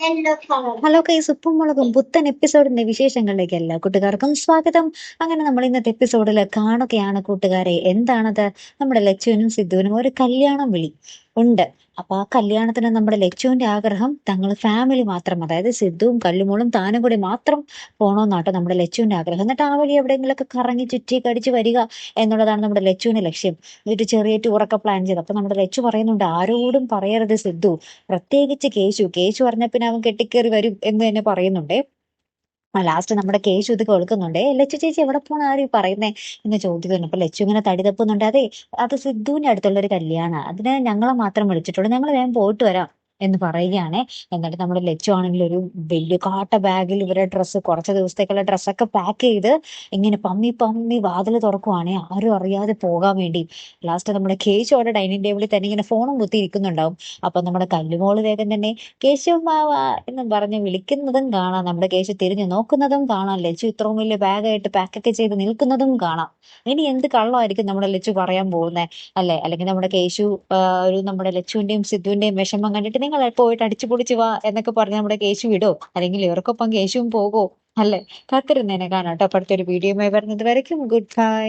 Hello കൈസ് ഉപ്പും മുളകും പുത്തൻ എപ്പിസോഡിന്റെ വിശേഷങ്ങളിലേക്ക് എല്ലാ കൂട്ടുകാർക്കും സ്വാഗതം. അങ്ങനെ നമ്മൾ ഇന്നത്തെ എപ്പിസോഡിൽ കാണുകയാണ് കൂട്ടുകാരെ. എന്താണത്? നമ്മുടെ ലച്ചുവിനും സിദ്ധുവിനും ഒരു കല്യാണം വിളി. ഉണ്ട്. അപ്പൊ ആ കല്യാണത്തിന് നമ്മുടെ ലച്ചുവിന്റെ ആഗ്രഹം തങ്ങൾ ഫാമിലി മാത്രം അതായത് സിദ്ധുവും കല്ലുമോളും താനും കൂടി മാത്രം പോണോന്നാട്ടോ നമ്മുടെ ലച്ചുവിന്റെ ആഗ്രഹം. എന്നിട്ട് ആ വഴി എവിടെയെങ്കിലൊക്കെ കറങ്ങി ചുറ്റി കടിച്ച് വരിക എന്നുള്ളതാണ് നമ്മുടെ ലച്ചുവിന്റെ ലക്ഷ്യം. എന്നിട്ട് ചെറിയ ടൂറൊക്കെ പ്ലാൻ ചെയ്ത്. അപ്പൊ നമ്മുടെ ലച്ചു പറയുന്നുണ്ട് ആരോടും പറയരുത് സിദ്ധു. പ്രത്യേകിച്ച് കേശു. കേശു പറഞ്ഞ പിന്നെ അവൻ കെട്ടിക്കേറി വരും എന്ന് തന്നെ പറയുന്നുണ്ടേ. ലാസ്റ്റ് നമ്മുടെ കേശു ഇത് കേൾക്കുന്നുണ്ടേ. ലച്ചു ചേച്ചി എവിടെ പോണ? ആര് പറയുന്നേ? എന്ന് ചോദിക്കുന്നു അപ്പൊ ലച്ചു ഇങ്ങനെ തടി തപ്പുന്നുണ്ട്. അതെ അത് സിദ്ധുവിന്റെ അടുത്തുള്ള ഒരു കല്യാണ. അതിന് ഞങ്ങളെ മാത്രം വിളിച്ചിട്ടുള്ളൂ. ഞങ്ങൾ വേഗം പോയിട്ട് വരാം. എന്ന് പറയുകയാണ്. എന്നിട്ട് നമ്മുടെ ലച്ചു ആണെങ്കിൽ ഒരു വലിയ കാട്ട ബാഗിൽ ഇവരുടെ ഡ്രസ്സ് കുറച്ച് ദിവസത്തേക്കുള്ള ഡ്രസ്സൊക്കെ പാക്ക് ചെയ്ത് ഇങ്ങനെ പമ്മി പമ്മി വാതിൽ തുറക്കുവാണെ. ആരും അറിയാതെ പോകാൻ വേണ്ടി. ലാസ്റ്റ് നമ്മുടെ കേശു അവിടെ ഡൈനിങ് ടേബിളിൽ തന്നെ ഇങ്ങനെ ഫോണും കുത്തി ഇരിക്കുന്നുണ്ടാവും. അപ്പൊ നമ്മുടെ കല്ലുമോൾ വേഗം തന്നെ കേശു മാവ എന്ന് പറഞ്ഞ് വിളിക്കുന്നതും കാണാം. നമ്മുടെ കേശു തിരിഞ്ഞു നോക്കുന്നതും കാണാം. ലച്ചു ഇത്രയും വലിയ ബാഗായിട്ട് പാക്കൊക്കെ ചെയ്ത് നിൽക്കുന്നതും കാണാം. ഇനി എന്ത് കള്ളമായിരിക്കും നമ്മുടെ ലച്ചു പറയാൻ പോകുന്നത് അല്ലെ? അല്ലെങ്കിൽ നമ്മുടെ കേശു ഒരു നമ്മുടെ ലച്ചുവിന്റെയും സിദ്ധുവിന്റെയും വിഷമം കണ്ടിട്ട് നിങ്ങൾ പോയിട്ട് അടിച്ചു പൊളിച്ചു വാ എന്നൊക്കെ പറഞ്ഞ് നമ്മുടെ കേശു വിടോ അല്ലെങ്കിൽ ഇവർക്കൊപ്പം കേശുവും പോകോ? അല്ലെ? കാത്തിരുന്നേനെ കാണാം കേട്ടോ. അപ്പോഴത്തെ ഒരു വീഡിയോയുമായി വരുന്നത് വരയ്ക്കും. Good bye